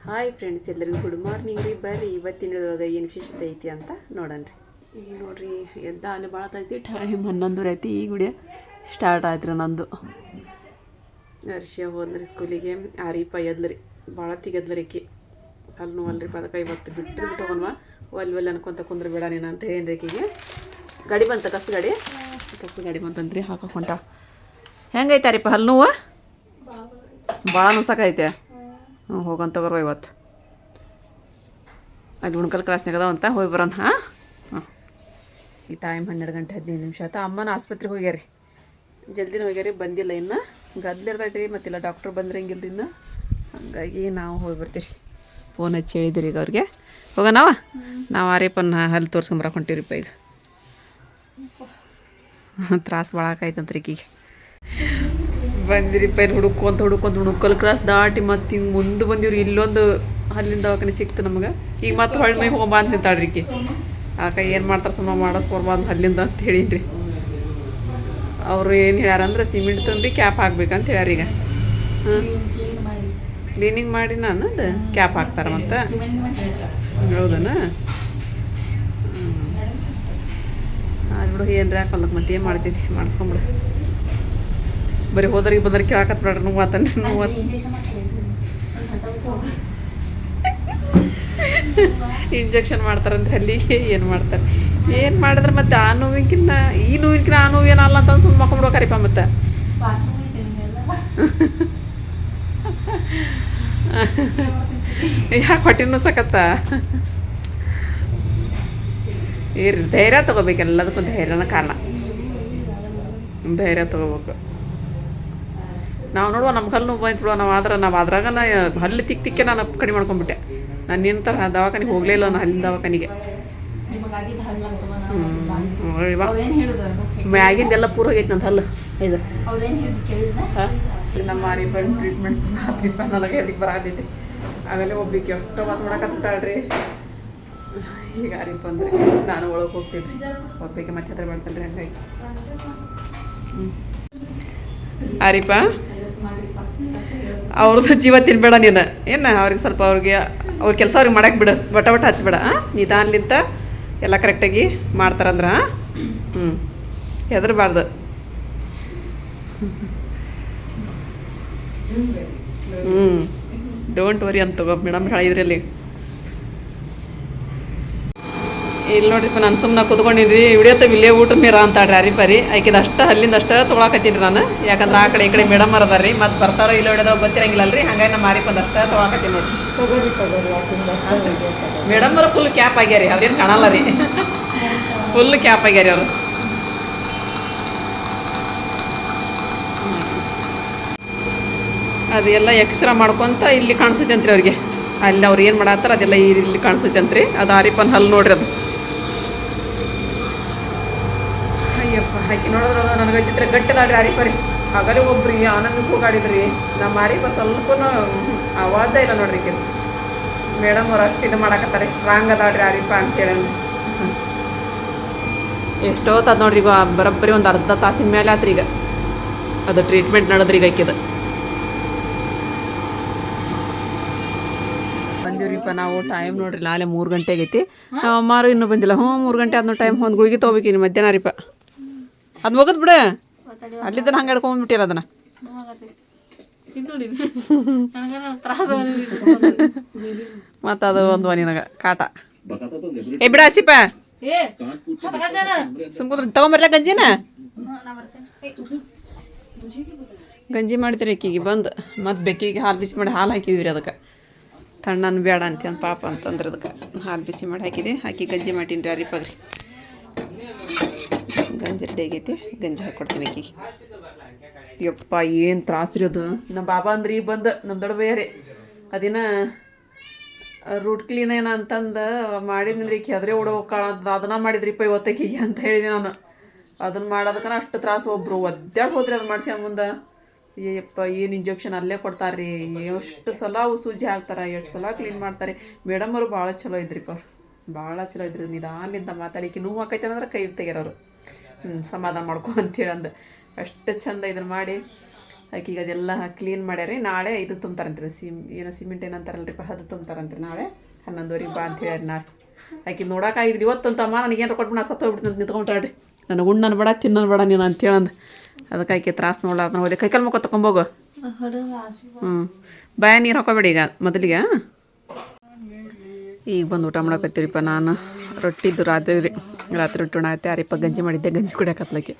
Hi friends ಎಲ್ಲರಿಗೂ good morning ರೀ. ಬರ್ರಿ ಇವತ್ತಿನೊಳಗೆ ಏನು ವಿಶೇಷತೆ ಐತಿ ಅಂತ ನೋಡೋಣ ರೀ. ಈಗ ನೋಡಿರಿ ಎದ್ದ ಅಲ್ಲಿ ಭಾಳ ತೈತಿ ಟೈಮ್ ಹನ್ನೊಂದುವರೆ ಐತಿ ಈ ಗುಡಿಯ ಸ್ಟಾರ್ಟ್ ಆಯ್ತು ರೀ ನಂದು. ಹರ್ಷ ಹೋದ್ರಿ ಸ್ಕೂಲಿಗೆ ಆರೀಪ ರೀ ಭಾಳ ತಿಗದ್ಲರಿ ಆಕೆ ಅಲ್ಲಿ ನೋವಲ್ರಿ ಅದಕ್ಕೆ ಇವತ್ತು ಬಿಟ್ಟು ಬಿಟ್ಟು ಹೋಗೋಣ ಒಲ್ ಒಲ್ ಅನ್ಕೊಂತ ಕುಂದ್ರ ಬೇಡ ನೀನು ಅಂತ ಹೇಳಿ ಆಕಿಗೆ ಗಾಡಿ ಬಂತ ಕಸ ಗಾಡಿ? ಕಸ ಗಾಡಿ ಬಂತಂದ್ರಿ ಹಾಕೊಂಡ ಹೆಂಗೈತಾರಿಪ್ಪ ಹಲ್ಲು ನೋವು? ಭಾಳ ನುಸಕೈತೆ ಹ್ಞೂ ಹೋಗೋಣ ತಗೋರ್ವ ಇವತ್ತು. ಅಲ್ಲಿ ಉಣ್ಕಲ್ ಕ್ರಾಸ್ನಾಗ ಅದಾವಂತ ಹೋಗಿ ಬರೋಣ, ಹಾಂ? ಹಾಂ ಈ ಟೈಮ್ ಹನ್ನೆರಡು ಗಂಟೆ ಹದಿನೈದು ನಿಮಿಷ ಆಯ್ತು? ಅಮ್ಮನ ಆಸ್ಪತ್ರೆಗೆ ಹೋಗ್ಯಾರಿ. ಜಲ್ದಿನ ಹೋಗ್ಯಾರಿ, ಬಂದಿಲ್ಲ ಇನ್ನು. ಗದ್ಲಿರ್ತೈತೆ ರೀ ಮತ್ತಿಲ್ಲ ಡಾಕ್ಟ್ರ್ ಬಂದ್ರಂಗಿಲ್ಲ ಇನ್ನು. ಹಂಗಾಗಿ ನಾವು ಹೋಗಿ ಬರ್ತೀವಿ ಫೋನ್ ಹಚ್ಚಿ ಹೇಳಿದ್ದೀರಿ ಈಗ ಅವ್ರಿಗೆ. ಹೋಗೋಣವ ನಾವು ಆರೇಪನ್ನ ಹಲ್ಲು ತೋರ್ಸ್ಕೊಂಬರಕ್ಕೆ ಹೊಂಟೀರಿಪ್ಪ ಈಗ. ತ್ರಾಸು ಭಾಳ ಆಕೈತಂತ್ರಿ ಈಕಿಗೆ. ಬಂದಿರಿಪ್ಪ ಪೈನ್ ಹುಡುಕೊಂತ ಹುಡುಕೊಂತ ಹುಡುಕಲ್ ಕ್ರಾಸ್ ದಾಟಿ ಮತ್ತೆ ಹಿಂಗೆ ಮುಂದೆ ಬಂದಿವ್ರಿ, ಇಲ್ಲೊಂದು ಅಲ್ಲಿಂದ ದವಾಖಾನೆ ಸಿಕ್ತು ನಮಗೆ. ಈಗ ಮತ್ತೆ ಹೊಳ್ಳಿ ಮೈ ಬಂದು ಅಂತ ನಿಂತಾಳ್ರಿ ಈಕಿ. ಆಕ ಏನು ಮಾಡ್ತಾರೆ ಸುಮ್ಮನೆ ಮಾಡಿಸ್ಕೊರ್ಬಾ ಬಂದು ಅಲ್ಲಿಂದ ಅಂತ ಹೇಳಿನ್ರಿ. ಅವರು ಏನು ಹೇಳ್ಯಾರ ಅಂದ್ರೆ ಸಿಮೆಂಟ್ ತುಂಬಿ ಕ್ಯಾಪ್ ಹಾಕ್ಬೇಕಂತ ಹೇಳ್ಯಾರ ಈಗ. ಕ್ಲೀನಿಂಗ್ ಮಾಡಿ ನಾನು ಅದು ಕ್ಯಾಪ್ ಹಾಕ್ತಾರೆ ಮತ್ತೆ. ಹೌದನ? ಬಿಡು ಏನ್ರಿ ಹಾಕಲ್ಲ ಮತ್ತೆ ಏನು ಮಾಡ್ತೈತಿ ಮಾಡಿಸ್ಕೊಂಬಿಡು ಬರೀ ಹೋದ್ರಿಗೆ ಬಂದ್ರೆ ಕೇಳಾಕತ್ ಬೇಡ್ರಿ ನೀವು ಆತನ ನೋವು ಇಂಜೆಕ್ಷನ್ ಮಾಡ್ತಾರಂದ್ರೆ ಅಲ್ಲಿಗೆ ಏನು ಮಾಡ್ತಾರೆ? ಏನು ಮಾಡಿದ್ರೆ ಮತ್ತೆ ಆ ನೋವಿನಕಿನ್ನ ಈ ನೋವಿನಕಿನ್ನ ಆ ನೋವು ಏನಲ್ಲ ಅಂತ ಸುಮ್ಮನೆ ಮಕ್ಕೊಂಬಿಡ್ಬೇಕರಿಪ್ಪ ಮತ್ತೆ. ಯಾಕೆ ಹೊಟ್ಟಿನೂ ಸಕತ್ತ ಏರಿ ಧೈರ್ಯ ತಗೋಬೇಕು ಎಲ್ಲದಕ್ಕೂ ಧೈರ್ಯನ ಕಾರಣ. ಧೈರ್ಯ ತಗೋಬೇಕು. ನಾವು ನೋಡುವ ನಮ್ಮ ಕಲ್ಲು ನೋವು ಬಂತು ನಾವು ಆದ್ರೆ ನಾವು ಅದ್ರಾಗ ನಾ ಹಲ್ಲು ತಿಕ್ ತಿಕ್ಕೆ ನಾನು ಕಡಿಮೆ ಮಾಡ್ಕೊಂಡ್ಬಿಟ್ಟೆ ನಾನು ನಿನ್ನ ಥರ ದವಾಖಾನಿಗೆ ಹೋಗಲೇ ಇಲ್ಲ ನಾನು ಹಲ್ಲಿನ ದವಾಖಾನಿಗೆ. ಮ್ಯಾಗಿಂದೆಲ್ಲ ಪೂರ ಹೋಗೈತೆ ನನ್ನ ಹಲ್ಲು. ಇದು. ನಮ್ಮ ಬಂದು ಟ್ರೀಟ್ಮೆಂಟ್ಸ್ ಮಾತ್ರಿಪ್ಪ ನನಗೆ ಅದಕ್ಕೆ ಬರಾದೈತಿ ಆಮೇಲೆ ಒಬ್ಬಿಗೆ ಎಷ್ಟೋ ಮಾತು ಮಾಡಕತ್ತಾಳ್ರಿ ಈಗ ಆರಿಪ್ಪ ಅಂದ್ರೆ ನಾನು ಒಳಗೆ ಹೋಗ್ತೀನಿ ಒಬ್ಬಿಗೆ ಮತ್ತೆ ಹತ್ರ ರೀ ಹಂಗಾಗಿ. ಹ್ಞೂ ಆರಿಪ್ಪ ಅವ್ರದ್ದು ಜೀವ ತಿನ್ಬೇಡ ನೀನು. ಏನು ಅವ್ರಿಗೆ ಸ್ವಲ್ಪ ಅವ್ರಿಗೆ ಅವ್ರ ಕೆಲಸ ಅವ್ರಿಗೆ ಮಾಡಕ್ಕೆ ಬಿಡು. ಬಟ ಬಟ ಹಚ್ಬೇಡ ನಿಧಾನ್ಲಿಂತ ಎಲ್ಲ ಕರೆಕ್ಟಾಗಿ ಮಾಡ್ತಾರಂದ್ರೆ ಹ್ಞೂ ಹೆದರ್ಬಾರ್ದು. ಹ್ಞೂ ಡೋಂಟ್ ವರಿ ಅಂತ ತಗೋ, ಮೇಡಮ್ ಹೇಳಿದ್ರಲ್ಲಿ. ಇಲ್ಲಿ ನೋಡ್ರಿ ನಾನು ಸುಮ್ಮನೆ ಕುತ್ಕೊಂಡಿದ್ರಿ ವಿಡಿಯೋತ ಇಲ್ಲೇ ಊಟ ಮೀರ ಅಂತಾಡ್ರಿ ಅರಿಪರಿ ಆಕಿದ ಅಷ್ಟ ಅಲ್ಲಿಂದ ಅಷ್ಟ ತೊಗೊಳಕತ್ತೀನಿ ನಾನು. ಯಾಕಂದ್ರೆ ಆ ಕಡೆ ಈ ಕಡೆ ಮೇಡಮ್ ಅದಾರ ರೀ ಮತ್ತೆ ಬರ್ತಾರೋ ಇಲ್ಲ ಹೊಡೆದೋ ಗೊತ್ತಿರಂಗಿಲ್ಲ ಅಲ್ರಿ ಹಂಗಾಗಿ ನಮ್ಮ ಮಾರಿಪಂದ ಅಷ್ಟ ತೊಗೊಳಕತ್ತೀನಿ ನೋಡ್ರಿ ಮೇಡಮ್ ಅವ್ರ ಫುಲ್ ಕ್ಯಾಪ್ ಆಗ್ಯಾರಿ. ಅವ್ರೇನು ಕಾಣಲ್ಲ ರೀ. ಫುಲ್ ಕ್ಯಾಪ್ ಆಗ್ಯಾರಿ ಅವರು. ಅದೆಲ್ಲ ಎಕ್ಸ್ರಾ ಮಾಡ್ಕೊಂತ ಇಲ್ಲಿ ಕಾಣಿಸ್ತೈತೆ ಅಂತ್ರಿ ಅವ್ರಿಗೆ. ಅಲ್ಲಿ ಅವ್ರು ಏನು ಮಾಡತ್ತಾರ ಅದೆಲ್ಲ ಇಲ್ಲಿ ಕಾಣಿಸ್ತೈತೆ ಅಂತ್ರಿ ಅದು ಆರಿಪನ್ ಹಲ್ಲು ನೋಡ್ರಿ ಅದು ಅಯ್ಯಪ್ಪ ಹಾಕಿ ನೋಡಿದ್ರ ನನಗೆ ಚಿತ್ರ ಗಟ್ಟಿದಾಡ್ರಿ ಆರಿಪರಿ ಆಗಲೇ ಒಬ್ರಿ ಆನಂದ ಕೂಗಾಡಿದ್ರಿ ನಮ್ಮ ಅರಿಪ ಸ್ವಲ್ಪ ಆವಾಜ ಇಲ್ಲ ನೋಡ್ರಿ ಈಕೆ ಮೇಡಮ್ ಅವ್ರು ಅಷ್ಟು ಇದು ಮಾಡಕತ್ತಾರೆ. ಸ್ಟ್ರಾಂಗ್ ಅದಾಡ್ರಿ ಆರಿಪ ಅಂತೇಳಿ ಎಷ್ಟೋತ್ ಅದು ನೋಡ್ರಿ ಈಗ ಬರೋಬ್ಬರಿ ಒಂದು ಅರ್ಧ ತಾಸಿನ ಮೇಲೆ ಆತ್ರಿ ಈಗ. ಅದು ಟ್ರೀಟ್ಮೆಂಟ್ ನಡೆದ್ರಿ ಈಗ ಆಕಿದು ಬಂದಿವ್ರಿಪ್ಪ ನಾವು ಟೈಮ್ ನೋಡ್ರಿ ನಾಳೆ ಮೂರು ಗಂಟೆ ಆಗೈತಿ. ಅಮ್ಮಾರು ಇನ್ನೂ ಬಂದಿಲ್ಲ. ಹ್ಞೂ ಮೂರು ಗಂಟೆ ಆದ್ನೋ ಟೈಮ್ ಒಂದು ಗುಳಿಗೆ ತೊಗೋಬೇಕು ಇನ್ನು ಮಧ್ಯಾಹ್ನ ರೀಪ ಅದು ಮುಗಿದ್ ಬಿಡ. ಅಲ್ಲಿದ್ದ ಹಂಗೆ ಹಿಡ್ಕೊಂಡ್ಬಿಟ್ಟಿರ ಅದನ್ನ. ಮತ್ತು ಅದು ಒಂದು ನಿನಗ ಕಾಟ. ಏ ಬಿಡ ಹಸಿಪ. ಸುಮ್ಕುದ್ರ ತಗೊಂಬರ್ಲ ಗಂಜಿನ? ಗಂಜಿ ಮಾಡ್ತೀರಿ ಅಕ್ಕಿಗೆ ಬಂದು. ಮತ್ತು ಬೆಕ್ಕಿಗೆ ಹಾಲು ಬಿಸಿ ಮಾಡಿ ಹಾಲು ಹಾಕಿದ್ವಿ ರೀ ಅದಕ್ಕೆ. ತಣ್ಣನ ಬೇಡ ಅಂತ ಪಾಪ ಅಂತಂದ್ರೆ ಅದಕ್ಕೆ. ಹಾಲು ಬಿಸಿ ಮಾಡಿ ಹಾಕಿದೆ ಹಾಕಿ ಗಂಜಿ ಮಾಡ್ತೀನಿ ರೀ ಅರಿಪಾಗ್ರಿ. ಗಂಜಿ ರೆಡಿ ಆಗೈತಿ ಗಂಜಿ ಹಾಕ್ಕೊಡ್ತೀನಿ ಆಕಿಗೆ. ಯಪ್ಪ ಏನು ತ್ರಾಸ್ರಿ ರೀ ಅದು? ನಮ್ಮ ಬಾಬಾ ಅಂದ್ರೆ ಈಗ ಬಂದು ನಮ್ಮ ದೊಡ್ಡ ಬೇರೆ ಅದಿನ ರೂಟ್ ಕ್ಲೀನ್ ಏನ ಅಂತಂದು ಮಾಡಿದ್ರಿ ಈಕೆ ಅದ್ರೆ ಓಡೋಕಾಳ ಅದನ್ನ ಮಾಡಿದ್ರಿಪ್ಪ ಇವತ್ತಕ್ಕಿಗೆ ಅಂತ ಹೇಳಿದೆ ನಾನು. ಅದನ್ನ ಮಾಡೋದಕ್ಕನ ಅಷ್ಟು ತ್ರಾಸು ಒಬ್ರು ಒದ್ದಾಡಿ ಹೋದ್ರಿ ಅದು ಮಾಡ್ಸಿ ಮುಂದೆ. ಏಯಪ್ಪ ಏನು ಇಂಜೆಕ್ಷನ್ ಅಲ್ಲೇ ಕೊಡ್ತಾರೆ ರೀ ಎಷ್ಟು ಸಲ ಅವು ಸೂಜಿ ಹಾಕ್ತಾರೆ ಎಷ್ಟು ಸಲ ಕ್ಲೀನ್ ಮಾಡ್ತಾರೆ? ಮೇಡಮ್ ಅವರು ಭಾಳ ಚಲೋ ಇದ್ರಿಪ್ಪ ಅವ್ರು. ಭಾಳ ಚಲೋ ಇದ್ರಿ. ನಿಧಾನದಿಂದ ಮಾತಾಡಿಕೆ ನೋವು ಆಕೈತೆ ಅಂದ್ರೆ ಕೈ ತೆಗ್ಯಾರವ್ರು ಹ್ಞೂ ಸಮಾಧಾನ ಮಾಡ್ಕೊ ಅಂತೇಳಿ ಅಂದ. ಅಷ್ಟು ಚಂದ ಇದನ್ನು ಮಾಡಿ ಆಕಿಗೆ ಅದೆಲ್ಲ ಕ್ಲೀನ್ ಮಾಡ್ಯಾರಿ. ನಾಳೆ ಇದು ತುಂಬ್ತಾರಂತ್ರಿ, ಸಿಮ್, ಏನೋ ಸಿಮೆಂಟ್ ಏನಂತಾರಲ್ರಿ ಅದು ತುಂಬ್ತಾರಂತ್ರಿ ನಾಳೆ. ಹನ್ನೊಂದುವರೆಗೆ ಬಾ ಅಂತ ಹೇಳಿ ನಾಳೆ. ಆಕಿ ನೋಡೋಕ್ಕಾಗಿದ್ರಿ ಇವತ್ತಂತಮ್ಮ ನನಗೆ ಏನಾರು ಕೊಟ್ಬಿಟ್ಟು ನಾ ಸತ್ತು ಹೋಗ್ಬಿಡ್ತೀನಿ ಅಂತ ನಿಂತ್ಕೊಂಡ್ರಿ ನನಗೆ ಉಣ್ಣನ ಬೇಡ, ತಿನ್ನೋನು ಬೇಡ ನೀನು ಅಂತೇಳಂದು ಅದಕ್ಕೆ ಆಕೆ ತ್ರಾಸು ನೋಡ್ಲಾರ್ದು ಹೋದೆ. ಕೈಕಲ್ ಮುಖ ತೊಗೊಂಬೋಗು ಹ್ಞೂ ಬಾಯ, ನೀರು ಹಾಕೋಬೇಡಿ ಈಗ ಮೊದಲಿಗೆ ಈಗ ಬಂದು ಊಟ ಮಾಡಕತ್ತೀರಿಪ್ಪ ನಾನು. ರೊಟ್ಟಿದ್ದು ರಾತ್ರಿ ರಾತ್ರಿ ರೊಟ್ಟಿ ಉಣ್ಣಾಕತ್ತೆ ಯಾರಿಪ್ಪ ಗಂಜಿ ಮಾಡಿದ್ದೆ, ಗಂಜಿ ಕುಡಿಯಾಕತ್ಲಕ್ಕೆ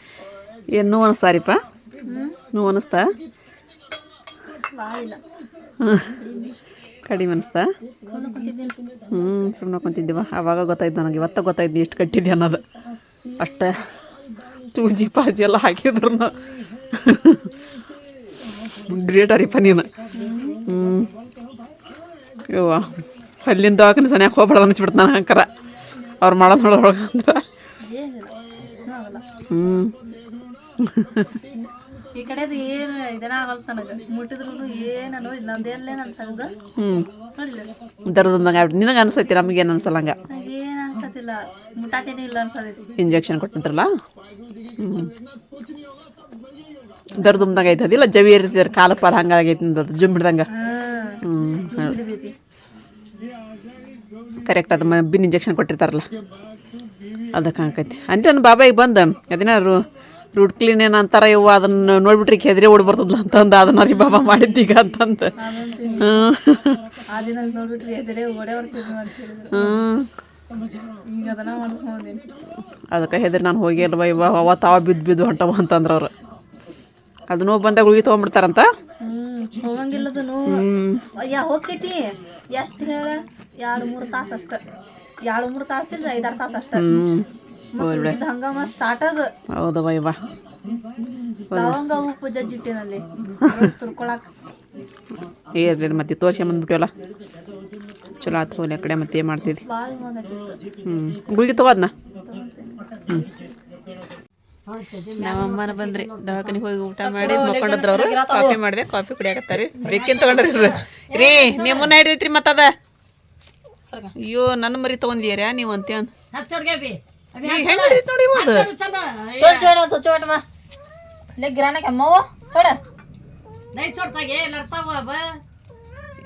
ಏನು ನೋವು ಅನಿಸ್ತಾರಿಪ್ಪ? ನೋವು ಅನಿಸ್ತಾ? ಕಡಿಮೆ ಅನಿಸ್ತಾ? ಹ್ಞೂ ಸುಮ್ಮನೆ ಕುಂತಿದ್ದೀವ. ಅವಾಗ ಗೊತ್ತಾಯ್ತು ನನಗೆ, ಇವತ್ತ ಗೊತ್ತಾಯ್ತು ಎಷ್ಟು ಕಟ್ಟಿದ್ದೆ ಅನ್ನೋದು. ಅಷ್ಟೇ. ಚೂಜಿ ಪಾಜಿ ಎಲ್ಲ ಹಾಕಿದ್ರು ಗ್ರೇಟ್ ಅರಿಪ್ಪ ನೀನು. ಹ್ಞೂ ಯವ್ವ. ಅಲ್ಲಿಂದ ಹೋಗ್ಬಾರ್ದು ಅನಿಸ್ಬಿಡ್ತು ನಾನು ಅಂಕರ. ಅವ್ರು ಮಾಡೋದು ನೋಡೋಳಗೆ ಅಂದ್ರೆ ಹ್ಞೂ ಈ ಕಡೆದು ಏನು ಇದನ್ನ ಆಗಲ್ಲ ನನಗೆ ಮುಟ್ಟಿದ್ರು ಏನೋ ಇಲ್ಲ. ಸಗದ ಹ್ಞೂ ದರದಂದಂಗೆ ಆಗ್ಬಿಟ್ಟು ನಿನಗೆ ಅನಿಸೈತಿ ನಮಗೇನು ಅನ್ಸಲ್ಲ ಹಂಗೆ? ನನಗೇನು ಅನ್ಸತಿಲ್ಲ. ಮುಟ್ಟಾತೇನೆ ಇಲ್ಲ ಅನ್ಸತೈತಿ. ಇಂಜೆಕ್ಷನ್ ಕೊಟ್ಟಿದ್ರಲ್ಲ ಹ್ಞೂ ದರ್ದುಮ್ದಂಗೆ ಐತೆ ಅದಿಲ್ಲ ಜವಿ ಇರ್ತಿದ್ರೆ ಕಾಲ ಪಾಲ ಹಂಗಾಗೈತಿ ಜುಮ್ ಹಿಡ್ದಂಗೆ ಹ್ಮ್ ಹ್ಞೂ ಕರೆಕ್ಟ್ ಅದು ಬಿನ್ ಇಂಜೆಕ್ಷನ್ ಕೊಟ್ಟಿರ್ತಾರಲ್ಲ. ಅದಕ್ಕೆ ಹಾಕೈತಿ. ಅಂತ ನನ್ನ ಬಾಬಾ ಈಗ ಬಂದ. ಅದೇನಾರು ರೂಟ್ ಕ್ಲೀನ್ ಏನು ಅಂತಾರ ಇವು ಅದನ್ನು ನೋಡ್ಬಿಟ್ರಿ ಹೆದರಿ ಓಡಿ ಬರ್ತದಲ್ಲ ಅಂತಂದು. ಅದನ್ನ ರೀ ಬಾಬಾ ಮಾಡಿದ್ದೀಗ ಅಂತಂದು. ಹ್ಞೂ ಅದನ್ನ ಅದಕ್ಕೆ ಹೆದರಿ ನಾನು ಹೋಗಿ ಅಲ್ವ ಇವ ಅವ ತಾವ ಬಿದ್ದು ಬಿದ್ದು ಹೊಂಟವ ಅಂತಂದ್ರೆ ಅವ್ರು. ಅದು ನೋವು ಬಂದಾಗ ಗುಳಿಗೆ ತಗೊಂಡ್ಬಿಡ್ತಾರಂತ? ಹೋಗಂಗಿಲ್ಲದು ನೋವು. ಯಾ ಹೋಗ್ತೈತಿ. ಎಷ್ಟು ಹೇಳ? ಎರಡು ಮೂರು ತಾಸು ಅಷ್ಟ. ಎರಡು ಮೂರು ಇಲ್ಲ ಐದಾರು ತಾಸು ಅಷ್ಟ. ಇದು ಹಂಗಾಮ ಸ್ಟಾರ್ಟ್ ಅದು. ಹೌದವ ಇವ ಲವಂಗ ಉಪ್ಪು ಜಜ್ಜಿಟ್ಟಿನಲ್ಲಿ ತುರ್ಕೊಳಕ್. ಏರ್ಲಿ ಮತ್ತೆ ತೋರ್ಸ್ಕೊಂಬಂದ್ಬಿಟ್ಟಿವಲ್ಲ ಚಲೋ ಆತು ಹೋಗ್ಲಿ ಆ ಕಡೆ ಮತ್ತೆ ಭಾಳ ಹ್ಞೂ ಗುಳಿಗೆ ತಗೋದ್ನ ಹ್ಞೂ ನಮ್ಮ ಅಮ್ಮನ ಬಂದ್ರಿ ದವಾಖಾನಿಗೆ ಹೋಗಿ ಊಟ ಮಾಡಿ ಮಕ್ಕೊಂಡದ್ರ ಅವರು ಕಾಫಿ ಮಾಡಿದೆ ಕಾಫಿ ಕುಡಿಯಾಕತ್ತಾರಿ. ಬೇಕಿನ್ ತಗೊಂಡ್ರಿ ರೀ ನಿಮ್ಮನ್ನ ಹಿಡಿದೈತ್ರಿ ಮತ್ತದ ಅಯ್ಯೋ ನನ್ನ ಮರಿ ತಗೊಂಡಿಯರ ನೀವು ಅಂತ ಚೋಡ ಚೋಡ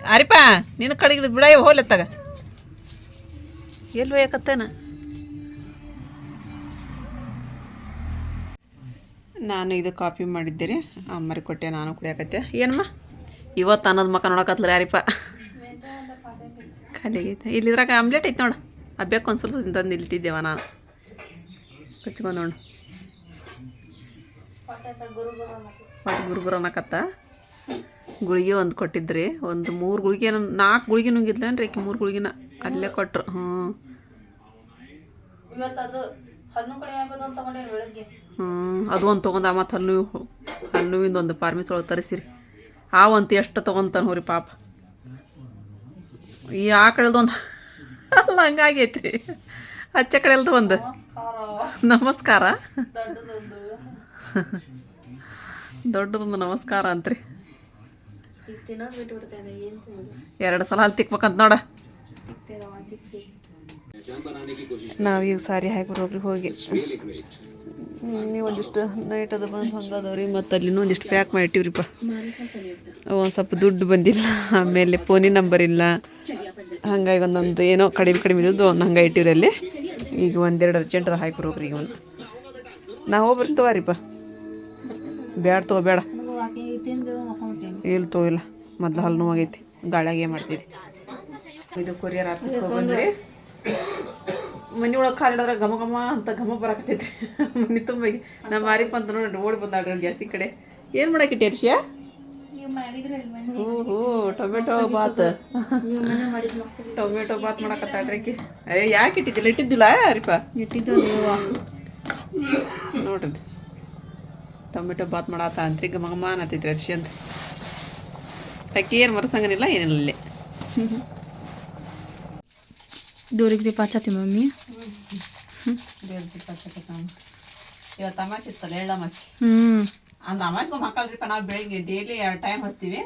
ಅರಿಪ ನಿನ್ನ ಕಡೆಗೆ ಬಿಡ ಹೋಲತ್ತಾಗ ಎಲ್ಲಿ ಹೋಯಕತ್ತೇನ ನಾನು ಇದು ಕಾಪಿ ಮಾಡಿದ್ದೆ ರೀ ಅಮ್ಮರಿ ಕೊಟ್ಟೆ ನಾನು ಕುಡಿಯಾಕತ್ತೆ. ಏನಮ್ಮ? ಇವತ್ತು ಅನ್ನೋದು ಮಕ್ಕ ನೋಡಕತ್ಲ ಯಾರಿಪ್ಪ? ಖಾಲಿ ಆಗೈತೆ ಇಲ್ಲಿದ್ರಾಗ ಆಮ್ಲೆಟ್ ಐತೆ ನೋಡು. ಅದು ಬೇಕು ಒಂದು ಸ್ವಲ್ಪ ತಂದು ಇಲ್ಲಿಟ್ಟಿದ್ದೇವ ನಾನು. ಕಚ್ಕೊಂಡು ನೋಡು. ಒಟ್ಟು ಗುರುಗುರು ಅನ್ನಕತ್ತ? ಗುಳಿಗೆ ಒಂದು ಕೊಟ್ಟಿದ್ರಿ. ಒಂದು ಮೂರು ಗುಳಿಗೆ ನಾಲ್ಕು ಗುಳಿಗೆ ನುಂಗಿದ್ಲೇನ್ರಿ ರೀ ಮೂರು ಗುಳಿಗೆನ. ಅಲ್ಲೇ ಕೊಟ್ಟರು ಹ್ಞೂ ಇವತ್ತು ಅದು ಹಣ್ಣು ಕಡೆ ಆಗೋದು ಅಂತ ಬೆಳಗ್ಗೆ? ಅದು ಒಂದು ತೊಗೊಂಡ ಮತ್ತು ಹಣ್ಣು ಹಣ್ಣುವಿಂದ ಒಂದು ಪಾರ್ಮಿಸ್ ಒಳಗೆ ತರಿಸಿರಿ. ಆ ಒಂದು ಎಷ್ಟು ತೊಗೊಂತಾನೆ ಹೋರಿ ಪಾಪ. ಈ ಆ ಕಡೆದು ಒಂದು ಅಲ್ಲ ಹಂಗಾಗೈತಿ ರೀ ಅಚ್ಚ ಕಡೆಲ್ದು ಒಂದು. ನಮಸ್ಕಾರ. ದೊಡ್ಡದೊಂದು ನಮಸ್ಕಾರ ಅಂತ್ರಿ. ಎರಡು ಸಲ ಅಲ್ಲಿ ತಿಕ್ಬೇಕಂತ ನೋಡ. ನಾವೀಗ ಸಾರಿ ಹಾಕಿ ಹೋಗಿ. ನೀವು ಒಂದಿಷ್ಟು ನೈಟ್ ಅದು ಬಂದು ಹಂಗದವ್ರಿ, ಮತ್ತು ಅಲ್ಲಿ ಒಂದಿಷ್ಟು ಪ್ಯಾಕ್ ಮಾಡಿ ಇಟ್ಟಿವ್ರಿಪ್ಪ. ಅವು ಒಂದು ಸ್ವಲ್ಪ ದುಡ್ಡು ಬಂದಿಲ್ಲ, ಆಮೇಲೆ ಫೋನಿನ ನಂಬರ್ ಇಲ್ಲ. ಹಂಗಾಗಿ ಒಂದೊಂದು ಏನೋ ಕಡಿಮೆ ಕಡಿಮೆ ಇದ್ದದ್ದು ಒಂದು ಹಂಗೆ ಇಟ್ಟಿವ್ರಿ ಅಲ್ಲಿ. ಈಗ ಒಂದೆರಡು ಅರ್ಜೆಂಟ್ ಅದು ಹಾಕಿ ಬರೋಬ್ರಿ ಈಗ ಒಂದು. ನಾವು ಹೋಗ್ಬರ್ತೀವಿ ತಗೋರಿಪ್ಪ. ಬ್ಯಾಡ ತಗೋ ಬೇಡ ಇಲ್ಲ ತಗೋ, ಇಲ್ಲ. ಮೊದ್ಲು ಹಲ್ಲು ನೋವಾಗೈತಿ. ಗಾಳಿಯಾಗ ಏನು ಮಾಡ್ತಿದ್ವಿ ಇದು ಕೊರಿಯರ್ ಆಫೀಸ್ ಬಂದ್ರಿ ಮನೆ ಒಳಗೆ ಖಾಲಿ ಹಿಡಿದ್ರೆ ಘಮ ಘಮ ಅಂತ ಘಮ ಬರಕತ್ತೈತ್ರಿ. ಮನೆ ತುಂಬಿಗೆ. ನಮ್ಮ ಮಾರಿಪ್ಪ ಅಂತ ನೋಡಿ ಓಡಿ ಬಂದಾಳ್ರಿ ಗ್ಯಾಸಿನ ಕಡೆ. ಏನು ಮಾಡಾಕಿಟ್ಟಿ ಮಾಡಿದ್ರೆ ಹ್ಞೂ ಹ್ಞೂ ಟೊಮೆಟೊ ಬಾತ್. ಟೊಮೆಟೊ ಬಾತ್ ಮಾಡಕತ್ತಾಡ್ರಿ ಆಕಿ ಅಯ್ಯ ಯಾಕೆ ಇಟ್ಟಿದ್ದಿಲ್ಲ? ಇಟ್ಟಿದ್ದಿಲ್ಲ ಅರಿಪ ಇಟ್ಟಿದ್ದು ನೋಡ್ರಿ. ಟೊಮೆಟೊ ಬಾತ್ ಮಾಡತ್ತ ಅಂತ್ರಿ ಘಮ ಘಮ ಅನ್ನತೈತ್ರಿ ಅರ್ಶಿ ಅಂತ. ಅಕ್ಕಿ ಏನು ಮರಸಂಗನಿಲ್ಲ ಏನಿಲ್ಲ ಇಲ್ಲಿ ದೂರಿಗೆ ದೀಪ ಹಚ್ಚತಿ ಮಮ್ಮಿ ಇವತ್ತು ಅಮಾಸಿ ಇತ್ತಲ್ಲ ಎಳ್ಳು ಅಮಾಸಿ ಹ್ಞೂ ಅಂದ್ರೆ ಅಮಾಸಿಗೂ ಮಕ್ಕಳ್ರಿಪ್ಪ ನಾವು ಬೆಳಿಗ್ಗೆ ಡೈಲಿ ಎರಡು ಟೈಮ್ ಹಚ್ತೀವಿ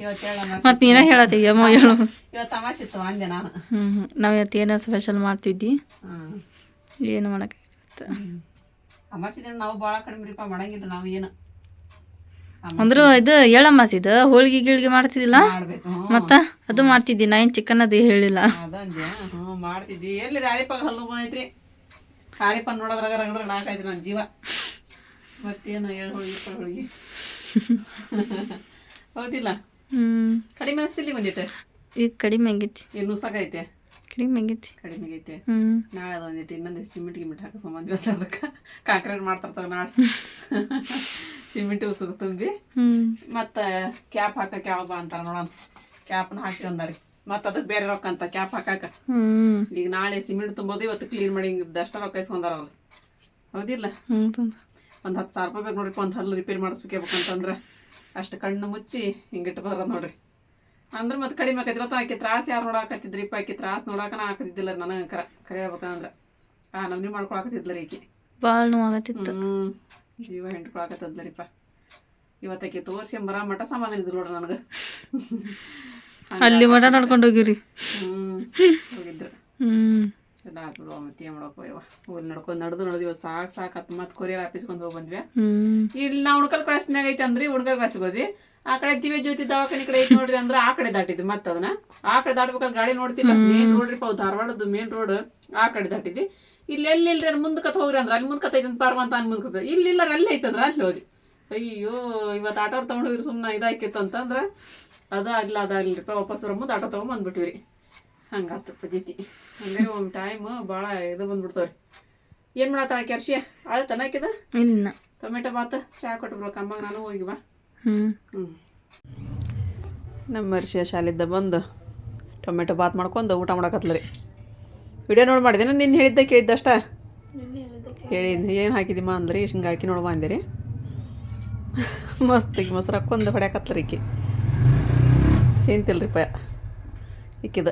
ಇವತ್ತು ಎಳ್ಳು ಅಮಾಸಿ ಮತ್ ನೀನ ಹೇಳತ್ತಿ ಅಮ್ಮ ಹೇಳು ಇವತ್ತು ಅಮಾಸಿ ಇತ್ತು ಅಂದೆ ನಾನು ಹ್ಞೂ ಹ್ಞೂ ನಾವು ಇವತ್ತು ಏನೋ ಸ್ಪೆಷಲ್ ಮಾಡ್ತಿದ್ದಿ ಹಾಂ ಏನು ಮಾಡಕ್ಕೆ ಅಮಾಸಿ ದಿನ ನಾವು ಭಾಳ ಕಡಿಮೆ ರೀಪ ಮಾಡಂಗಿಲ್ಲ ನಾವು ಏನು ಅಂದ್ರು ಇದು ಹೇಳಮ್ಮ ಇದು ಹೋಳಿಗೆ ಗೀಳಿಗೆ ಮಾಡ್ತಿದ್ದಿಲ್ಲ? ಮತ್ತ ಅದು ಮಾಡ್ತಿದ್ದಿ ನಾ ಏನ್ ಚಿಕನ್ ಅದು ಹೇಳಿಲ್ಲ. ಮಾಡ್ತಿದ್ವಿ. ಎಲ್ಲಿ ರಾರಿಪ ಹಲ್ಲು ಐತ್ರಿ? ಹಾರಿಪನ್ ನೋಡೋದ್ರಾಗ ರಗಡ ನಾಕಾಯ್ತು ನನ್ನ ಜೀವ. ಮತ್ತೇನು ಏಳು ಹೋಳಿಗೆ ಹೋಳಿಗೆ? ಹೌದಿಲ್ಲ? ಹ್ಮ್. ಕಡಿಮೆ ಅನಿಸ್ತಿಲ್ಲ ಒಂದಿಟ್ಟು ಈಗ ಕಡಿಮೆ ಆಗೈತಿ ಏನು ಸಾಕೈತೆ ಕಡಿಮೆ ಆಗೈತಿ ಕಡಿಮೆ ಆಗೈತಿ ನಾಳೆ ಅದೊಂದಿಟ್ಟು ಇನ್ನೊಂದು ಸಿಮೆಂಟ್ ಗಿಮಿಟ್ ಹಾಕೋ ಸಂಬಂಧ ಅದಕ್ಕೆ. ಕಾಂಕ್ರೀಟ್ ಮಾಡ್ತಾರ್ತಾವ ನಾಳೆ. ಸಿಮೆಂಟ್ ಉಸುಗು ತುಂಬಿ. ಮತ್ತೆ ಕ್ಯಾಪ್ ಹಾಕಕ್ಕೆ ಯಾವಾಗ ಬಾ ಅಂತಾರ ನೋಡೋಣ. ಕ್ಯಾಪ್ನ ಹಾಕಿ ಅಂದಾರಿ ಮತ್ತೆ ಅದಕ್ಕೆ ಬೇರೆ ರೊಕ್ಕ ಅಂತ ಕ್ಯಾಪ್ ಹಾಕಾಕ. ಈಗ ನಾಳೆ ಸಿಮೆಂಟ್ ತುಂಬೋದು ಇವತ್ತು ಕ್ಲೀನ್ ಮಾಡಿ ಹಿಂಗೆ ದಷ್ಟ ರೊಕ್ಕ ಇಸ್ಕೊಂಡಾರ ಅವ್ರು. ಹೌದಿಲ್ಲ? ಒಂದು ಹತ್ತು ಸಾವಿರ ರೂಪಾಯಿ ಬೇಕು ನೋಡ್ರಿ ಒಂದು ಹಲ್ಲು ರಿಪೇರಿ ಮಾಡಿಸ್ಬೇಕಂತಂದ್ರೆ ಅಷ್ಟು ಕಣ್ಣು ಮುಚ್ಚಿ ಹಿಂಗಿಟ್ಟು ಬರೋದು ನೋಡ್ರಿ. ಅಂದ್ರೆ ಮತ್ತೆ ಕಡಿಮೆ ಆಕೈತಿ ಇವತ್ತು ಆಕಿ ತ್ರಾಸ ಯಾರು ನೋಡಾಕತ್ತಿದ್ರಿಪ್ಪ ಆಕಿ ತ್ರಾಸ ನೋಡಾಕನ ಹಾಕತ್ತಿದ್ದಿಲ್ಲ ನನಗೆ ಕರ ಕರೆ ಹೇಳ್ಬೇಕಂದ್ರೆ ಆ ನಮ್ನಿ ಮಾಡ್ಕೊಳಕತ್ತಿದ್ಲ ರೀ ಈಕಿ. ಬಾಳ್ ನೋವಾಗತ್ತಿತ್ತು. ಹ್ಞೂ ಜೀವ ಇವತ್ತಕ್ಕೆ ಇವತ್ತಾಕಿ ಮರ ಮಠ ಸಮಾಧಾನ ಇದ್ರು ನೋಡ್ರಿ ನನಗೆ. ಅಲ್ಲಿ ಮಠ ನಡ್ಕೊಂಡು ಹೋಗಿರಿ ಹ್ಞೂ ಹೋಗಿದ್ರು. ಹ್ಮ್. ಚಲೋ ಆತು ಬಿಡುವ ಮತ್ತೆ ಏನು ಮಾಡಪ್ಪ ಯವ್ವ ಹೋಗಿ ನಡ್ಕೊಂಡು ನಡೆದು ಸಾಕ್ ಸಾಕು ಸಾಕು ಮತ್ತೆ ಕೊರಿಯರ್ ಆಫೀಸ್ಕೊಂಡು ಹೋಗಿ ಬಂದ್ವಿ. ಇಲ್ಲಿ ನಾವು ಉಣ್ಕಲ್ ಕ್ರಾಸ್ನಾಗ ಐತೆ ಅಂದ್ರಿ ಉಣ್ಕಲ್ ಕ್ರಾಸ್ಗೆ ಹೋದ್ವಿ. ಆ ಕಡೆ ದಿವ್ಯ ಜ್ಯೋತಿ ದವಾಖಾನೆ ಕಡೆ ಐತಿ ನೋಡ್ರಿ ಅಂದ್ರೆ ಆ ಕಡೆ ದಾಟಿದ್ವಿ ಮತ್ತೆ ಅದನ್ನ. ಆ ಕಡೆ ದಾಟ್ಬೇಕಾದ್ರೆ ಗಾಡಿ ನೋಡ್ತಿಲ್ಲ. ಮೇನ್ ನೋಡ್ರಿ ಪಾವ್ ಧಾರವಾಡದ್ದು ಮೇನ್ ರೋಡ್ ಆ ಕಡೆ ದಾಟಿದ್ವಿ. ಇಲ್ಲಿ ಎಲ್ಲಿ ಇಲ್ರಿ ಮುಂದೆ ಕತ್ ಹೋಗ್ರಿ ಅಂದ್ರೆ ಅಲ್ಲಿ ಮುಂದೆ ಕತ್ ಐತೆ ಪಾರ್ವ ಅಂತ ಅನ್ ಮುಂದೆ ಕತ್. ಇಲ್ಲಿ ಇಲ್ಲ ಅಲ್ಲಿ ಐತಂದ್ರೆ ಅಲ್ಲಿ ಹೋದ್ವಿ. ಅಯ್ಯೋ ಇವತ್ತು ಆಟೋರ್ ತಗೊಂಡು ಹೋಗಿರಿ ಸುಮ್ಮನೆ ಇದಾಕಿತ್ತು ಅಂತಂದ್ರೆ ಅದು ಆಗ್ಲ ಅದಾಗ್ಲಿರಿಪ್ಪ ವಾಪಸ್ ಬರೋ ಮುಂದೆ ಆಟೋ ತಗೊಂಡ್ ಬಂದ್ಬಿಟ್ವಿ ರೀ ಹಂಗಾತು ಪಜಿತಿ. ಹಂಗಾಗಿ ಒಂದು ಟೈಮ್ ಭಾಳ ಇದು ಬಂದ್ಬಿಡ್ತಾವ್ರಿ. ಏನು ಮಾಡತ್ತಾಳ ಕೆರ್ಶಿ ಆಳ್ತಾನ ತನಕಿದ ಇಲ್ಲ. ಟೊಮೆಟೊ ಬಾತ್ ಚಹಾ ಕೊಟ್ಬಿಡ್ಬೇಕು ಅಮ್ಮಗೆ ನಾನು ಹೋಗಿ ಬಾ. ಹ್ಮ್. ಹ್ಞೂ ನಮ್ಮ ಅರ್ಶಿಯ ಶಾಲಿದ್ದ ಬಂದು ಟೊಮೆಟೊ ಬಾತ್ ಮಾಡ್ಕೊಂಡು ಊಟ ಮಾಡಕತ್ಲರಿ ವಿಡಿಯೋ ನೋಡಿ ಮಾಡಿದ್ದೇನೆ ನಿನ್ನ ಹೇಳಿದ್ದ ಕೇಳಿದ್ದ ಅಷ್ಟ ಹೇಳಿದ್ದು ಏನು ಹಾಕಿದಿಮ್ಮ ಅಂದ್ರಿ ಹಿಂಗೆ ಹಾಕಿ ನೋಡುವ ಅಂದಿರಿ. ಮಸ್ತಿಗೆ ಮೊಸರು ಹಾಕ್ಕೊಂಡು ಹೊಡ್ಯಾಕತ್ತಲ್ರಿ ಈಕಿ. ಚಿಂತಿಲ್ರಿ ಪಯ. ಇಕ್ಕಿದ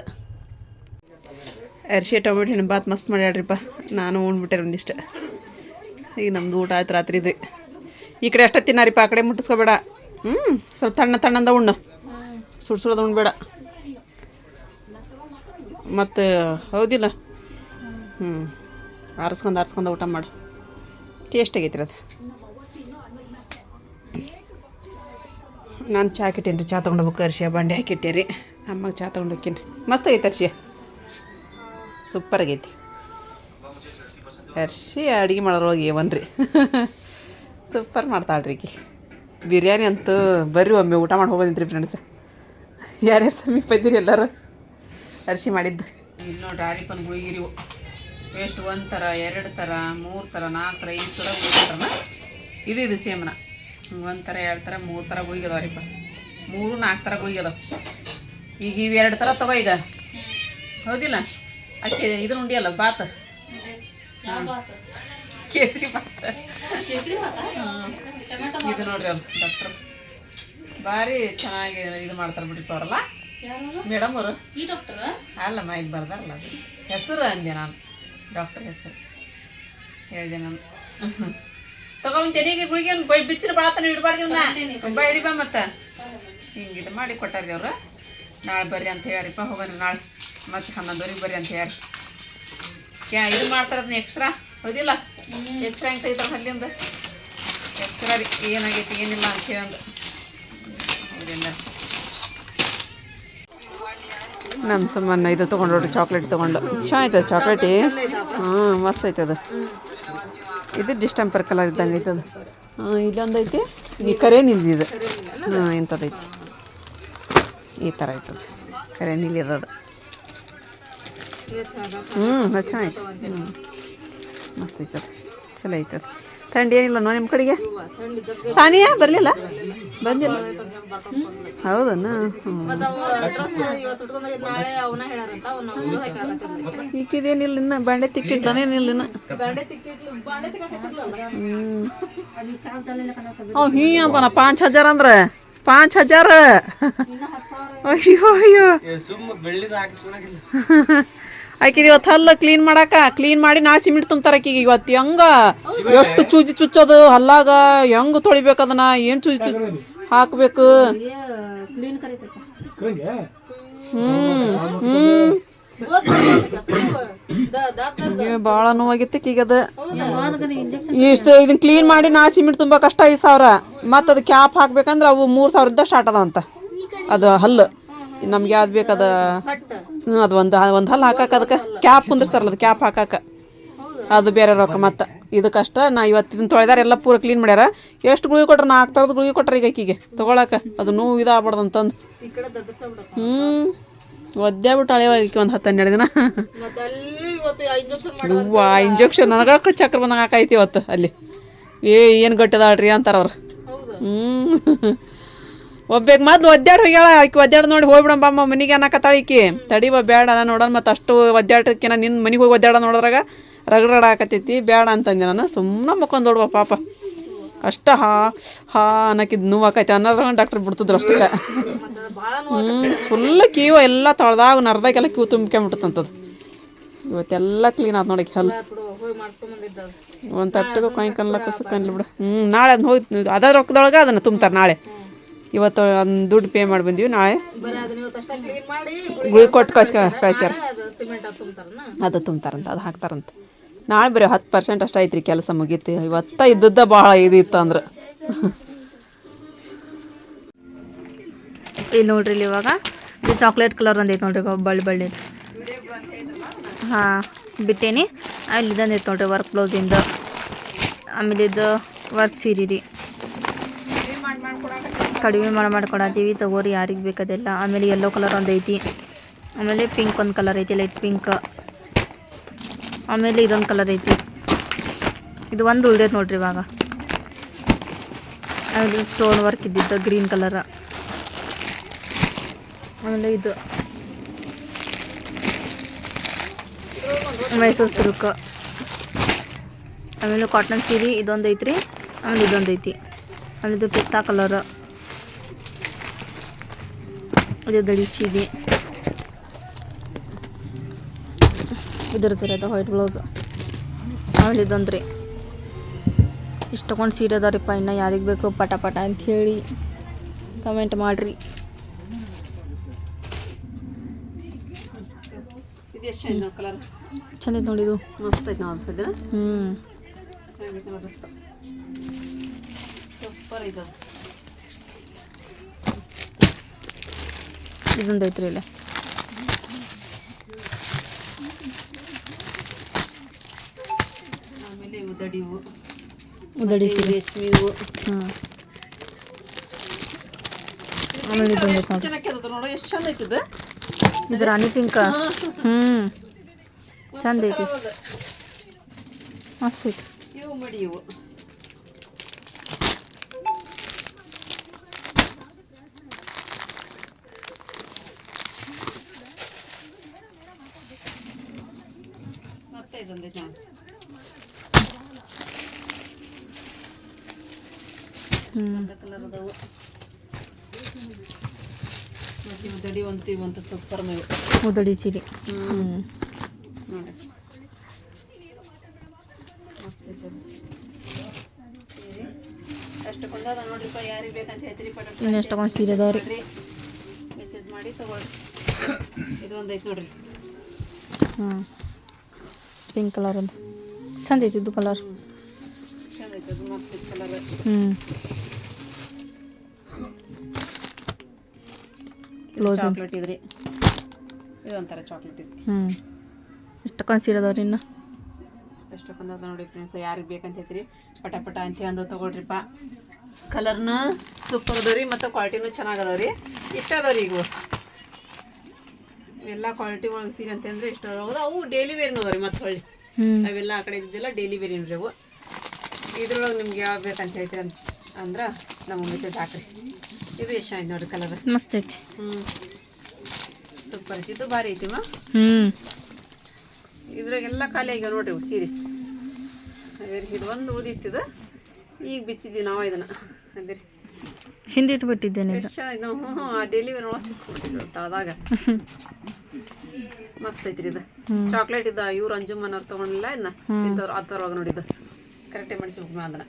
ಅರ್ಶಿ ಟೊಮೆಟೊ ಹಣ್ಣು ಬಾತ್ ಮಸ್ತ್ ಮಾಡ್ಯಾಡ್ರಿಪ್ಪ ನಾನು ಉಣ್ಬಿಟ್ಟೆ ಒಂದಿಷ್ಟು. ಈಗ ನಮ್ದು ಊಟ ಆಯ್ತು ರಾತ್ರಿದ್ರಿ ಈ ಕಡೆ ಅಷ್ಟ ತಿನ್ನಾರಿಪ್ಪ, ಆ ಕಡೆ ಮುಟ್ಟಿಸ್ಕೋಬೇಡ. ಹ್ಞೂ ಸ್ವಲ್ಪ ತಣ್ಣ ತಣ್ಣಂದ ಉಣ್ಣು. ಸುಡ್ ಸುಡೋದು ಉಣ್ಬೇಡ. ಮತ್ತು, ಹೌದಿಲ್ಲ. ಹ್ಞೂ ಆರಿಸ್ಕೊಂಡು ಆರಿಸ್ಕೊಂಡು ಊಟ ಮಾಡು. ಟೇಸ್ಟ್ ಆಗೈತ್ರಿ ಅದು. ನಾನು ಚಹಾ ಕಿಟ್ಟೇನಿ ರೀ ತೊಗೊಂಡು ಹೋಗ್ಬೇಕು ಅರ್ಶಿಯ, ಬಂಡೆ ಹಾಕಿಟ್ಟೆ ರೀ ಅಮ್ಮಗೆ ಚಹಾ ತೊಗೊಂಡು ಹೋಗ್ತೀನಿ ರೀ ಮಸ್ತ್ ಆಗೈತೆ ಅರ್ಶಿಯ. ಸೂಪರ್ ಆಗೈತಿ. ಹರ್ಷಿ ಅಡುಗೆ ಮಾಡೋದ್ರೊಳಗೆ ಏವನ್ರಿ? ಸೂಪರ್ ಮಾಡ್ತಾಳ್ರಿ ಈಕಿ. ಬಿರಿಯಾನಿ ಅಂತೂ ಬರ್ರಿ ಒಮ್ಮೆ ಊಟ ಮಾಡಿ ಹೋಗೋದಿದ್ರಿ ಫ್ರೆಂಡ್ಸ್ ಯಾರ್ಯಾರು ಸಮೀಪ ಇದ್ದೀರಿ ಎಲ್ಲರೂ? ಅರ್ಶಿ ಮಾಡಿದ್ದು. ಇಲ್ಲಿ ನೋಡ್ರಿ ಆರಿಪನ್ ಗುಳಿಗಿರಿ ಎಷ್ಟು ಒಂದು ಥರ ಎರಡು ಥರ ಮೂರು ಥರ ನಾಲ್ಕು ಥರ ಐದು ಥರ ಗುಳಿಗೆ ಇದು ಇದು ಸೇಮ್ನ ಒಂದು ಥರ ಎರಡು ಥರ ಮೂರು ಥರ ಗುಳಿಗೆ ಅದಾವ್ರಿಪ್ಪ ಮೂರು ನಾಲ್ಕು ಥರ ಗುಳಿಗೆ ಅದಾವ ಈಗ ಇವು ಎರಡು ಥರ ತಗೋ ಈಗ. ಹೌದಿಲ್ಲ? ಅಕ್ಕಿ ಇದು ಉಂಡಿಯಲ್ಲ ಬಾತ್? ಕೇಸರಿ ಬಾತ್. ಇದು ನೋಡ್ರಿ ಅವ್ರು ಡಾಕ್ಟ್ರು. ಭಾರಿ ಚೆನ್ನಾಗಿ ಇದು ಮಾಡ್ತಾರೆ ಬಿಡ್ರಿ ಅವರಲ್ಲ. ಮೇಡಮ್ ಅವರು. ಅಲ್ಲಮ್ಮ ಇಲ್ಲಿ ಬರ್ದಾರಲ್ಲ ಅದು. ಹೆಸರು ಅಂದೆ ನಾನು. ಡಾಕ್ಟರ್ ಹೆಸರು. ಹೇಳಿದೆ ನಾನು. ತಗೊಂಡ್ ತೆರಿಗೆ ಗುಳಿಗೆ ಬೈ ಬಿಚ್ಚಿರ ಬಾಳತನ ಇಡಬಾರ್ದು ಬೈ ಹಿಡಿಬಾ ಮತ್ತೆ. ಹಿಂಗೆ ಇದು ಮಾಡಿ ಕೊಟ್ಟಾರ್ರಿ ಅವರು. ನಾಳೆ ಬರ್ರಿ ಅಂತ ಹೇಳ್ಯಾರಿಪ್ಪ ಹೋಗೋಣ ನಾಳೆ. ಮತ್ತೆ ಹನ್ನೊಂದುವರೆಗೆ ಬರ್ರಿ ಅಂತ ಹೇಳ್ಯಾರಿ. ಕ್ಯಾ ಇದು ಮಾಡ್ತಾರದ್ನ ಎಕ್ಸ್ರಾ ಹೌದಿಲ್ಲ? ಎಕ್ಸ್ರಾ ಹೆಂಗೆ ತೆಗಿತಾರೆ ಅಲ್ಲಿಂದ? ಎಕ್ಸ್ರಾ ರೀ ಏನಾಗೈತಿ ಏನಿಲ್ಲ ಅಂತ ಹೇಳಂದು. ನಮ್ಮ ಸುಮ್ಮನೆ ಇದು ತೊಗೊಂಡ್ರಿ ಚಾಕ್ಲೇಟ್ ತೊಗೊಂಡು. ಚೆನ್ನಾಗೈತದ ಚಾಕ್ಲೇಟಿ ಹ್ಞೂ ಮಸ್ತ್ ಐತೆ ಅದು. ಇದು ಡಿಸ್ಟೆಂಪರ್ ಕಲರ್ ಇದ್ದಂಗೆ ಐತದ. ಹಾಂ ಇಲ್ಲೊಂದು ಐತಿ ಈ ಇದು ಹಾಂ ಇಂಥದ್ದೈತಿ ಈ ಥರ ಇತ್ತು. ಕರೆ ನೀಲಿರೋದು. ಹ್ಞೂ ಅದು ಚೆನ್ನಾಗೈತೆ ಹ್ಞೂ ಮಸ್ತ್ ಐತದ ಚಲೋ ಐತದ ಥಂಡಿ ಏನಿಲ್ಲ ನೋ ನಿಮ್ಮ ಕಡೆಗೆ? ಸಾನಿಯಾ ಬರಲಿಲ್ಲ? ಬಂದಿಲ್ಲ. ಹೌದನ? ಅವನ ಅವನ ಈಕಿದೇನಿಲ್ಲ ಇನ್ನ ಬಾಂಡೆ ತಿಕ್ಕಿಡ್ತಾನೇನಿಲ್ಲ ಇನ್ನ ಹ್ಞೂ ಅವ್ ಹೀ ಅಂತಾನ ಪಾಂಚ್ ಹಜಾರ್ ಅಂದ್ರೆ. ಪಾಂಚ್ ಹಜಾರ ಅಯ್ಯೋ ಅಯ್ಯೋ ಆಕಿದ ಇವತ್ತು ಹಲ್ಲ ಕ್ಲೀನ್ ಮಾಡಾಕ ಕ್ಲೀನ್ ಮಾಡಿ ನಾ ಸಿಮೆಂಟ್ ತುಂಬ್ತಾರ ಆಕಿಗೆ ಇವತ್ತು ಹೆಂಗ? ಎಷ್ಟು ಚೂಜಿ ಚುಚ್ಚೋದು ಹಲ್ಲಾಗ? ಹೆಂಗ್ ತೊಳಿಬೇಕು ಅದನ್ನ? ಏನ್ ಚೂಜಿ ಚುಚ್ ಹಾಕ್ಬೇಕು? ಹ್ಞೂ ಹ್ಮ್. ಹ್ಮ್. ಭಾಳ ನೋವಾಗಿತ್ತು ಈಗ ಅದ. ಇಷ್ಟು ಇದನ್ನ ಕ್ಲೀನ್ ಮಾಡಿ ನಾ ಸಿಮೆಂಟ್ ತುಂಬ ಕಷ್ಟ ಐದು ಸಾವಿರ. ಮತ್ತು ಅದು ಕ್ಯಾಪ್ ಹಾಕ್ಬೇಕಂದ್ರೆ ಅವು ಮೂರು ಸಾವಿರದಿಂದ ಸ್ಟಾರ್ಟ್ ಅದಾವಂತ ಅದು ಹಲ್ಲು. ನಮ್ಗೆ ಯಾವ್ದು ಬೇಕದ ಅದು? ಒಂದು ಒಂದು ಹಲ್ಲು ಹಾಕಕ್ಕೆ ಅದಕ್ಕೆ ಕ್ಯಾಪ್ ಕುಂದಿರ್ತಾರಲ್ಲ ಅದು ಕ್ಯಾಪ್ ಹಾಕಕ್ಕೆ ಅದು ಬೇರೆ ರೊಕ್ಕ ಮತ್ತು. ಇದಕ್ಕಷ್ಟ ನಾ ಇವತ್ತಿನ ತೊಳೆದಾರ ಎಲ್ಲ ಪೂರ ಕ್ಲೀನ್ ಮಾಡ್ಯಾರ. ಎಷ್ಟು ಗುಳಿಗೆ ಕೊಟ್ರೆ ನಾಲ್ಕು ಥರದ ಗುಳಿಗೆ ಕೊಟ್ರೆ ಈಗ ಆಕಿಗೆ ತೊಗೊಳಕ್ಕೆ ಅದು ನೋವು ಇದಾಗ್ಬಾರ್ದು ಅಂತಂದು. ಹ್ಞೂ ಒದ್ದೆ ಬಿಟ್ಟು ಹಳೆ ಹೋಗಿ ಒಂದು ಹತ್ತು ಹನ್ನೆರಡು ದಿನ. ಹೂವ ಇಂಜೆಕ್ಷನ್ ನನಗೆ ಚಕ್ರ ಬಂದಂಗೆ ಹಾಕೈತಿ ಇವತ್ತು ಅಲ್ಲಿ. ಏ ಏನು ಗಟ್ಟದಾಳ್ರಿ ಅಂತಾರೆ ಅವ್ರು. ಹ್ಞೂ ಒಬ್ಬೇಕು ಮೊದ್ಲು ಒದ್ದಾಡ್ ಹೋಗ್ಯಾಳ ಆಕಿ ಒದ್ದಾಡ್ ನೋಡಿ ಹೋಗ್ಬಿಡಮ್ಮ ಅಮ್ಮ ಮನೆಗೆ ಅನ್ನಕತ್ತಾಳ ಈಕಿ. ತಡಿವ ಬೇಡ ನಾನು ನೋಡೋಣ ಮತ್ತು ಅಷ್ಟು ಒದ್ದಾಟಕ್ಕೆ ನಿನ್ನ ಮನಿಗೆ ಹೋಗಿ ಒದ್ದಾಡ ನೋಡಿದ್ರಾಗ ರಗಡ ಆಕತೈತಿ ಬೇಡ ಅಂತಂದೆ ನಾನು. ಸುಮ್ಮನೆ ಮಕ್ಕೊಂದು ನೋಡುವ ಪಾಪ. ಅಷ್ಟ ಹಾ ಹಾ ಅನ್ನಕ್ಕಿದ್ ನೋವು ಆಕೈತೆ. ಅನ್ನೋದ್ರಾಗ ಡಾಕ್ಟರ್ ಬಿಡ್ತಿದ್ರು ಅಷ್ಟಕ್ಕೆ. ಹ್ಞೂ ಫುಲ್ ಕ್ಯೂ ಎಲ್ಲ ತೊಳ್ದಾಗ ನರ್ದಾಗೆಲ್ಲ ಕ್ಯೂ ತುಂಬ್ಕೊಂಬಿಟ್ಟಂತದು ಇವತ್ತೆಲ್ಲ ಕ್ಲೀನ್ ಆಯ್ತು ನೋಡಿ ಹೆಲ್. ಒಂದು ತಟ್ಟಿಗೂ ಕಾಯಿ ಕಸ ಕನ್ಲಿ ಬಿಡು. ಹ್ಞೂ ನಾಳೆ ಅದನ್ನ ಹೋಗಿ ಅದ ರೊಕ್ಕದೊಳಗೆ ಅದನ್ನು ತುಂಬ್ತಾರೆ ನಾಳೆ. ಇವತ್ತು ಒಂದು ದುಡ್ಡು ಪೇ ಮಾಡಿ ಬಂದೀವಿ ನಾಳೆ ಗುಳಿ ಕೊಟ್ಟು ಕಳ್ಸ್ಕ ಕಳ್ಸ್ಯಾರ ಅದು ತುಂಬ್ತಾರಂತ ಅದು ಹಾಕ್ತಾರಂತ. ನಾಳೆ ಬರೀ ಹತ್ತು ಪರ್ಸೆಂಟ್ ಅಷ್ಟು ಐತ್ರಿ ಕೆಲಸ ಮುಗೀತಿ. ಇವತ್ತ ಇದ್ದದ್ದ ಭಾಳ ಇದು ಇತ್ತು ಅಂದ್ರೆ. ಇಲ್ಲಿ ನೋಡ್ರಿ ಇಲ್ಲಿ ಇವಾಗ. ಇದು ಚಾಕ್ಲೇಟ್ ಕಲರ್ ಒಂದೈತೆ ನೋಡ್ರಿ ಬಳ್ಳಿ ಬಳ್ಳಿ. ಹಾಂ, ಬಿಟ್ಟೇನಿ. ಅಲ್ಲಿ ಇದಂದೈತೆ ನೋಡ್ರಿ ವರ್ಕ್ ಬ್ಲೌಸಿಂದ ಆಮೇಲೆ ಇದು ವರ್ಕ್ ಸೀರೆ ರೀ. ಕಡಿಮೆ ಮಾಡಿ ಮಾಡ್ಕೊಡತ್ತೀವಿ ತಗೋರಿ ಯಾರಿಗೆ ಬೇಕದೆಲ್ಲ ಆಮೇಲೆ ಯೆಲ್ಲೋ ಕಲರ್ ಒಂದು ಆಮೇಲೆ ಪಿಂಕ್ ಒಂದು ಕಲರ್ ಐತಿ ಲೈಟ್ ಪಿಂಕ್ ಆಮೇಲೆ ಇದೊಂದು ಕಲರ್ ಐತಿ. ಇದು ಒಂದು ಉಳ್ದೈತೆ ನೋಡ್ರಿ ಇವಾಗ. ಆಮೇಲೆ ಸ್ಟೋನ್ ವರ್ಕ್ ಇದ್ದಿದ್ದು ಗ್ರೀನ್ ಕಲರ್ ಆಮೇಲೆ ಇದು. ಮೈಸೂರು ಸಿಲ್ಕ್ ಆಮೇಲೆ ಕಾಟನ್ ಸೀರೆ ಇದೊಂದು ಐತ್ರಿ. ಆಮೇಲೆ ಇದೊಂದು ಐತಿ. ಆಮೇಲೆ ಇದು ಪಿಸ್ತಾ ಕಲರ್ ಇದು ದಡಿ ಸೀರೆ. ಇದಿರ್ತೀರಿ ಅದು ವೈಟ್ ಬ್ಲೌಸ್ ಆಮೇಲೆ ಇದಂದ್ರಿ ಇಷ್ಟು ತೊಗೊಂಡು ಸೀರೆ ಅದಾವ್ರಿಪ್ಪ ಇನ್ನು ಯಾರಿಗೆ ಬೇಕು ಪಟ ಪಟ ಅಂತ ಹೇಳಿ ಕಮೆಂಟ್ ಮಾಡಿರಿ. ನೋಡಿದು ಚಂದ ಐತೆ ನೋಡಿ ಇದು. ಮಸ್ತ್ ಐತೆ ನಾವು ಹ್ಞೂ ಸೂಪರ್ ಇದು. ಇದೊಂದು ಐತ್ರಿ ಇಲ್ಲಿ. ಆಮೇಲೆ ಹೂವು ಸೀರೆ. ರೇಷ್ಮೆ ಹೂವು ಹ್ಞೂ ಆಮೇಲೆ ಚೆನ್ನಾಗಿ ಎಷ್ಟು ಚಂದ ಐತಿ ಇದು. ಇದು ರಾಣಿ ಪಿಂಕ್? ಹ್ಞೂ ಚಂದ ಐತಿ. ಮಸ್ತ್ ಐತಿ. ಇವು ಮಡಿ ಇವು. ಮತ್ತೆ ಇದೊಂದು ಜಾನ್ ಹ್ಞೂ ಕಲರ್ ಅದಾವು. ಮತ್ತೆ ಇವು ದಡಿ ಒಂದು ಸೂಪರ್ ಮೇವು. ಉದಡಿ ಸೀರೆ. ಹ್ಞೂ ನೋಡಿ. ಅಷ್ಟು ಕೊಂದದ ನೋಡ್ರಿಪ್ಪ ಯಾರಿಗೆ ಬೇಕಂತ ಹೇಳ್ತೀರಿ ಪಟ ಇನ್ನೆಷ್ಟು ತಗೊಂಡು ಸೀರೆ ಅದಾವ್ರಿ ರೀ. ಮೆಸೇಜ್ ಮಾಡಿ ತಗೊಳ್ರಿ. ಇದು ಒಂದು ಐತೆ ನೋಡ್ರಿ. ಹ್ಞೂ ಪಿಂಕ್ ಕಲರ್ ಒಂದು. ಚಂದ ಐತಿ ಇದು ಕಲರ್ ಬ್ಲೌಸ್ ಚಾಕ್ಲೇಟ್ ಇದ್ರಿ. ಇದೊಂಥರ ಚಾಕ್ಲೇಟ್ ಇದ್ರಿ ಹ್ಞೂ ಎಷ್ಟು ಸೀರೆದವ್ರಿ ಇನ್ನು? ಎಷ್ಟು ಅದ ನೋಡಿ ಫ್ರೆಂಡ್ಸ್ ಯಾರಿಗೆ ಬೇಕಂತ ಹೇಳ್ತೀರಿ? ಪಟ ಪಟ ಅಂತ ಅಂದು ತೊಗೊಳ್ರಿಪ್ಪ. ಕಲರ್ನ ಸೂಪರ್ ಅದಾವ್ರಿ ಮತ್ತು ಕ್ವಾಲಿಟಿನೂ ಚೆನ್ನಾಗಿ ಅದಾವ್ರಿ. ಇಷ್ಟ ಅದಾವ್ರಿ ಈಗ. ಎಲ್ಲ ಕ್ವಾಲಿಟಿ ಒಳಗೆ ಸೀರೆ ಅಂತಂದ್ರೆ ಇಷ್ಟ ಅದಾವ. ಅವು ಡೈಲಿ ವೇರ್ನು ಅದಾವ್ರಿ ಮತ್ತೆ ಹೊಳ್ಳಿ. ಅವೆಲ್ಲ ಆ ಕಡೆ ಇದ್ದಿದ್ದೆಲ್ಲ ಡೈಲಿ ಏನ್ರಿ ಅವು. ಇದ್ರೊಳಗೆ ನಿಮ್ಗೆ ಯಾವ ಬೇಕಂತ ಹೇಳ್ತೀರ ಅಂದ್ರೆ ನಮ್ಮ ಮೆಸೇಜ್ ಹಾಕ್ರಿ. ಇದು ಎಷ್ಟು ಆಯ್ತು ನೋಡ್ರಿ ಕಲರ್ ಮಸ್ತ್ ಐತಿ. ಹ್ಞೂ ಸೂಪರ್ ಐತಿ ಇದು ಭಾರಿ ಐತಿ ಮಾ. ಹ್ಞೂ ಇದ್ರಾಗೆಲ್ಲ ಖಾಲಿ ಆಗ್ಯಾವ ನೋಡ್ರಿ ಇವು ಸೀರೆ. ಅದೇ ರೀ ಇದು ಒಂದು ಉಳ್ದಿತ್ತಿದ ಈಗ ಬಿಚ್ಚಿದ್ವಿ ನಾವು ಇದನ್ನ. ಅದೇ ರೀ. ಹಿಂದೆ ಇಟ್ಬಿಟ್ಟಿದ್ದೇನೆ ಹ್ಞೂ ಹ್ಞೂ ಆ ಡೆಲಿವರಿ ಒಳಗೆ ಸಿಕ್ಬಿಟ್ಟಿದ್ದು ತಳದಾಗ. ಮಸ್ತ್ ಐತ್ರಿ ಇದು. ಚಾಕ್ಲೇಟ್ ಇದ್ದ ಇವ್ರು ಅಂಜುಮ್ಮನವ್ರು ತೊಗೊಂಡಿಲ್ಲ ಇದನ್ನ ಇಂಥವ್ರು ನೋಡಿ ನೋಡಿದ್ದು ಕರೆಕ್ಟಾಗಿ ಮಾಡಿಸ್ಬೇಕು ಅದನ್ನ.